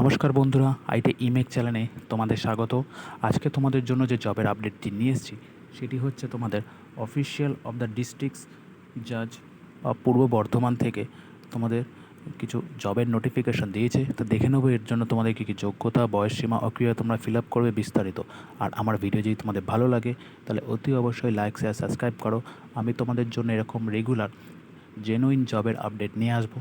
নমস্কার বন্ধুরা, আইটি ইমেক চ্যানেলে তোমাদের স্বাগত। আজকে তোমাদের জন্য যে জবের আপডেটটি নিয়ে এসেছি, সেটি হচ্ছে তোমাদের অফিসিয়াল অফ দ্য ডিস্ট্রিক্টস জাজ পূর্ব বর্ধমান থেকে তোমাদের কিছু জবের নোটিফিকেশন দিয়েছে। তো দেখে নেব এর জন্য তোমাদের কী কী যোগ্যতা বয়সসীমা অক্রিয়া তোমরা ফিল আপ করবে বিস্তারিত। আর আমার ভিডিও যদি তোমাদের ভালো লাগে, তাহলে অতি অবশ্যই লাইক শেয়ার সাবস্ক্রাইব করো। আমি তোমাদের জন্য এরকম রেগুলার জেনুইন জবের আপডেট নিয়ে আসব।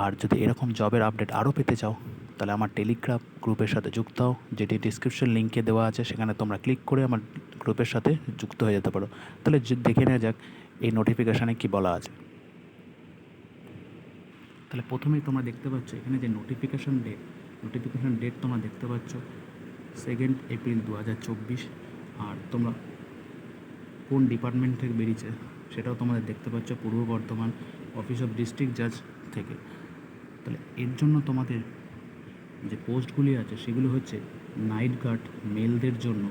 আর যদি এরকম জবের আপডেট আরও পেতে চাও, তাহলে আমার টেলিগ্রাম গ্রুপের সাথে যুক্ত হও, যেটি ডিসক্রিপশন লিঙ্কে দেওয়া আছে, সেখানে তোমরা ক্লিক করে আমার গ্রুপের সাথে যুক্ত হয়ে যেতে পারো। তাহলে দেখে নেওয়া যাক, এই নোটিফিকেশানে কি বলা আছে। তাহলে প্রথমেই তোমরা দেখতে পাচ্ছ, এখানে যে নোটিফিকেশান ডেট নোটিফিকেশান ডেট তোমরা দেখতে পাচ্ছ সেকেন্ড এপ্রিল দু হাজার চব্বিশ, আর তোমরা কোন ডিপার্টমেন্ট থেকে বেরিয়েছে, সেটাও তোমাদের দেখতে পাচ্ছ পূর্ব বর্ধমান অফিস অফ ডিস্ট্রিক্ট জাজ থেকে। তাহলে এর জন্য তোমাদের যে পোস্টগুলি আছে, সেগুলো হচ্ছে নাইট গার্ড মেলদের জন্য।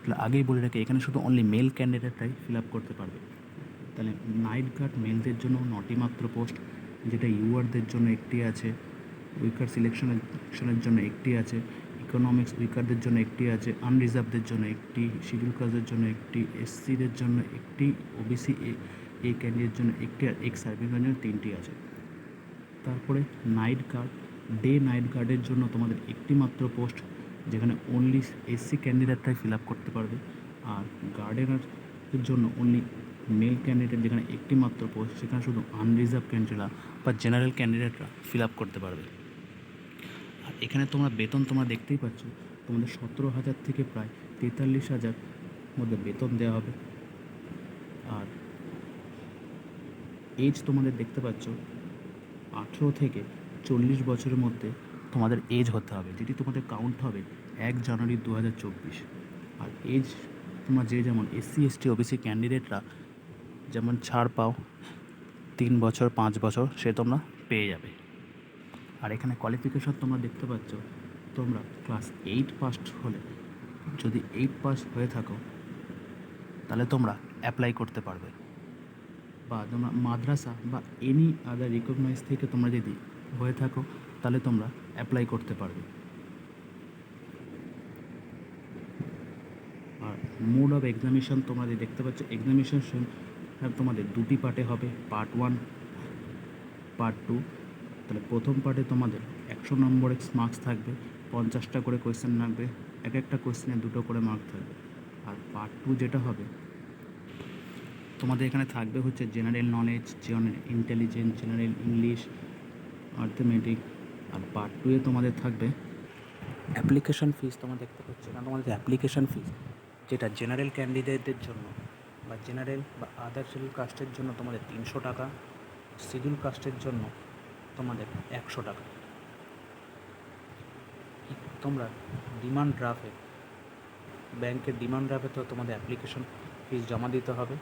তাহলে আগেই বলে রাখি, এখানে শুধু অনলি মেল ক্যান্ডিডেটরাই ফিল আপ করতে পারবে। তাহলে নাইট গার্ড মেলদের জন্য নটি মাত্র পোস্ট যেটা ইউআরদের জন্য একটি আছে উইকার সিলেকশনের জন্য একটি আছে ইকোনমিক্স উইকারদের জন্য একটি আছে আনরিজার্ভদের জন্য একটি শিডিউল কাস্টদের জন্য একটি এসসিদের জন্য একটি ওবিসি এ ক্যান্ডিডেটের জন্য একটি, আর এক্স সার্ভিসের জন্য তিনটি আছে। তারপরে নাইট গার্ড ডে নাইট গার্ডের জন্য তোমাদের একটি মাত্র পোস্ট যেখানে অনলি এসসি ক্যান্ডিডেটরাই ফিল আপ করতে পারবে। আর গার্ডেনারের জন্য অনলি মেল ক্যান্ডিডেট যেখানে একটি মাত্র পোস্ট সেখানে শুধু আনরিজার্ভ ক্যান্ডিডেটরা বা জেনারেল ক্যান্ডিডেটরা ফিল আপ করতে পারবে। আর এখানে তোমরা বেতন তোমরা দেখতেই পাচ্ছ, তোমাদের সতেরো হাজার থেকে প্রায় তেতাল্লিশ হাজার মধ্যে বেতন দেওয়া হবে। আর এজ তোমাদের দেখতে পাচ্ছ আঠেরো থেকে চল্লিশ বছরের মধ্যে তোমাদের এজ হতে হবে। যেটি তোমাদের কাউন্ট হবে এক জানুয়ারি দু হাজার চব্বিশ। আর এজ তোমরা যে যেমন এসসি এসটি ওবিসি ক্যান্ডিডেটরা যেমন ছাড় পাও, তিন বছর, পাঁচ বছর, সে তোমরা পেয়ে যাবে। আর এখানে কোয়ালিফিকেশন তোমরা দেখতে পাচ্ছ, তোমরা ক্লাস এইট পাস হলে যদি এইট পাস হয়ে থাকো, তাহলে তোমরা অ্যাপ্লাই করতে পারবে। বা তোমরা মাদ্রাসা বা এনি আদার রিকগনাইজ থেকে তোমরা যদি হয়ে থাকো, তাহলে তোমরা অ্যাপ্লাই করতে পারবে। আর মোড অফ এক্সামিনেশন তোমরা যে দেখতে পাচ্ছ এক্সামিনেশন তোমাদের দুটি পার্টে হবে পার্ট ওয়ান পার্ট টু তাহলে প্রথম পার্টে তোমাদের একশো নম্বরের মার্কস থাকবে, পঞ্চাশটা করে কোয়েশ্চেন থাকবে এক একটা কোয়েশ্চেনে দুটো করে মার্ক থাকবে। আর পার্ট টু যেটা হবে তোমাদের এখানে থাকবে হচ্ছে general knowledge general intelligence general English arithmetic আর পার্ট টুয়ে তোমাদের থাকবে অ্যাপ্লিকেশন ফিস তোমরা দেখতে পাচ্ছ না। তোমাদের অ্যাপ্লিকেশন ফিস যেটা জেনারেল ক্যান্ডিডেটদের জন্য বা জেনারেল বা আদার শিডিউল কাস্টের জন্য তোমাদের তিনশো টাকা শিডিউল কাস্টের জন্য তোমাদের একশো টাকা। তোমরা ডিমান্ড ড্রাফে ব্যাংকের ডিমান্ড ড্রাফে তো তোমাদের অ্যাপ্লিকেশন ফিস জমা দিতে হবে।